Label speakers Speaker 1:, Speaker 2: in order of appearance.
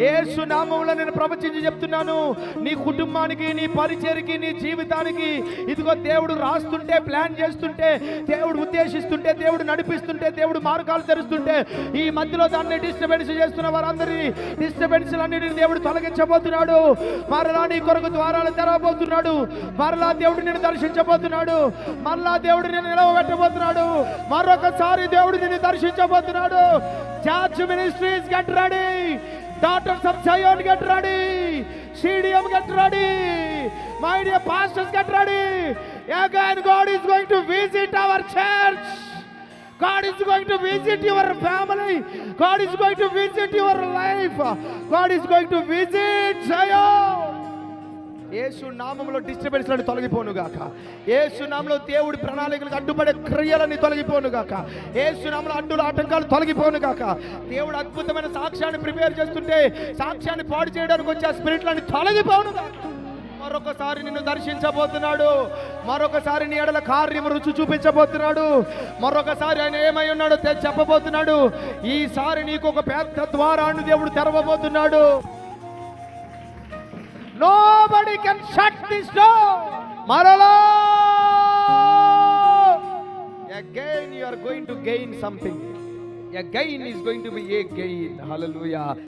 Speaker 1: ఏసు నామంలో నేను ప్రవచించి చెప్తున్నాను. నీ కుటుంబానికి నీ పరిచయకి నీ జీవితానికి ఇదిగో దేవుడు రాస్తుంటే ప్లాన్ చేస్తుంటే దేవుడు ఉద్దేశిస్తుంటే దేవుడు నడిపిస్తుంటే దేవుడు మార్గాలు తెరుస్తుంటే ఈ మధ్యలో దాన్ని డిస్టర్బెన్స్ చేస్తున్న వారందరి డిస్టర్బెన్స్ అన్నిటిని దేవుడు తొలగించబోతున్నాడు. మరలా నీ కొరకు ద్వారాలు తెరవబోతున్నాడు. మరలా దేవుడు నేను దర్శించబోతున్నాడు. మరలా దేవుడు నేను నిలవబెట్టబోతున్నాడు. మరొకసారి దేవుడు నిన్ను దర్శించబోతున్నాడు. Charge ministries get ready doctors of Zion get ready CDM get ready my dear pastors get ready again God is going to visit our church God is going to visit your family. God is going to visit your life. God is going to visit Zion. Yesu నామంలో డిస్టర్బెన్స్లను తొలగిపోను ఏసు నామంలో దేవుడి ప్రణాళికలకు అడ్డుపడే క్రియలని తొలగిపోను ఏసు నామంలో అడ్డుల ఆటంకాలు తొలగిపోనుగాక దేవుడు అద్భుతమైన సాక్ష్యాన్ని ప్రిపేర్ చేస్తుంటే సాక్ష్యాన్ని పాడు చేయడానికి వచ్చే ఆ స్పిరిట్లని తొలగిపోనుగాక మరొకసారి నిన్ను దర్శించబోతున్నాడు. మరొకసారి నీ ఎడల కార్యం రుచి చూపించబోతున్నాడు. మరొకసారి ఆయన ఏమై ఉన్నాడో చెప్పబోతున్నాడు. ఈసారి నీకు ఒక పెద్ద ద్వారాన్ని దేవుడు తెరవబోతున్నాడు. Nobody can shut this door. Marala! Again, you are going to gain something. Again is going to be a gain. Hallelujah.